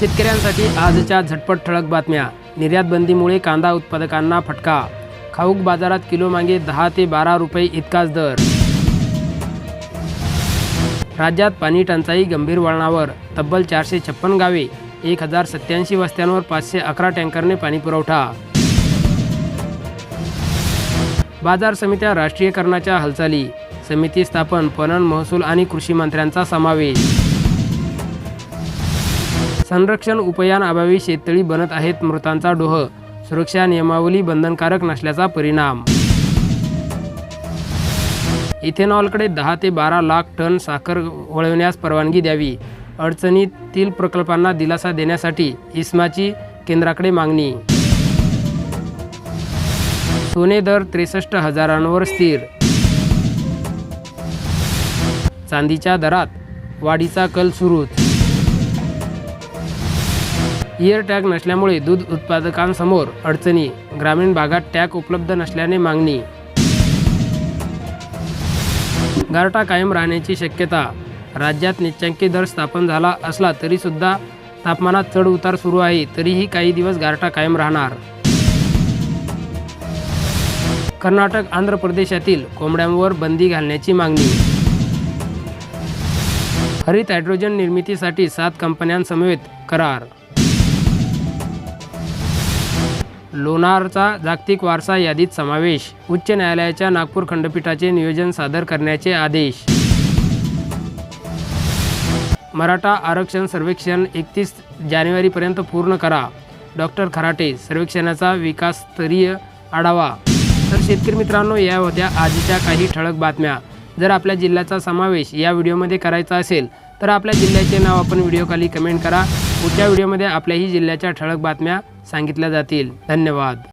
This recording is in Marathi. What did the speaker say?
शेतकऱ्यांसाठी आजच्या झटपट ठळक बातम्या. निर्यात बंदीमुळे कांदा उत्पादकांना फटका. खाऊक बाजारात किलो मागे दहा ते बारा रुपये इतकाच दर. राज्यात पाणी टंचाई गंभीर वळणावर. तब्बल चारशे छप्पन गावे एक हजार सत्याऐंशी वस्त्यांवर पाचशे अकरा टँकरने पाणी पुरवठा. बाजार समित्या राष्ट्रीयकरणाच्या हालचाली. समिती स्थापन पणन महसूल आणि कृषी मंत्र्यांचा समावेश. संरक्षण उपयानाअभावी शेततळी बनत आहेत मृतांचा डोह. सुरक्षा नियमावली बंधनकारक नसल्याचा परिणाम. इथेनॉलकडे दहा ते बारा लाख टन साखर वळवण्यास परवानगी द्यावी. अडचणीतील प्रकल्पांना दिलासा देण्यासाठी इस्माची केंद्राकडे मागणी. सोने दर त्रेसष्ट हजारांवर स्थिर. चांदीच्या दरात वाढीचा कल सुरूच. इयर टॅग नसल्यामुळे दूध उत्पादकांसमोर अडचणी. ग्रामीण भागात टॅग उपलब्ध नसल्याने मागणी. गारठा कायम राहण्याची शक्यता. राज्यात निच्चांकी दर स्थापन झाला असला तरीसुद्धा तापमानात चढ उतार सुरू आहे तरीही काही दिवस गारठा कायम राहणार. कर्नाटक आंध्र प्रदेशातील कोंबड्यांवर बंदी घालण्याची मागणी. हरित हायड्रोजन निर्मितीसाठी सात कंपन्यांसमवेत करार. लोणारचा जागतिक वारसा यादीत समावेश. उच्च न्यायालयाच्या नागपूर खंडपीठाचे नियोजन सादर करण्याचे आदेश. मराठा आरक्षण सर्वेक्षण एकतीस जानेवारीपर्यंत पूर्ण करा. डॉक्टर खराटे सर्वेक्षणाचा विकासस्तरीय आढावा. तर शेतकरी मित्रांनो या होत्या आजच्या काही ठळक बातम्या. जर आपल्या जिल्ह्याचा समावेश या व्हिडिओमध्ये करायचा असेल तर आपल्या जिल्ह्याचे नाव आपण व्हिडिओखाली कमेंट करा. पुढच्या व्हिडिओमध्ये आपल्याही जिल्ह्याच्या ठळक बातम्या सांगितल्या जातील. धन्यवाद.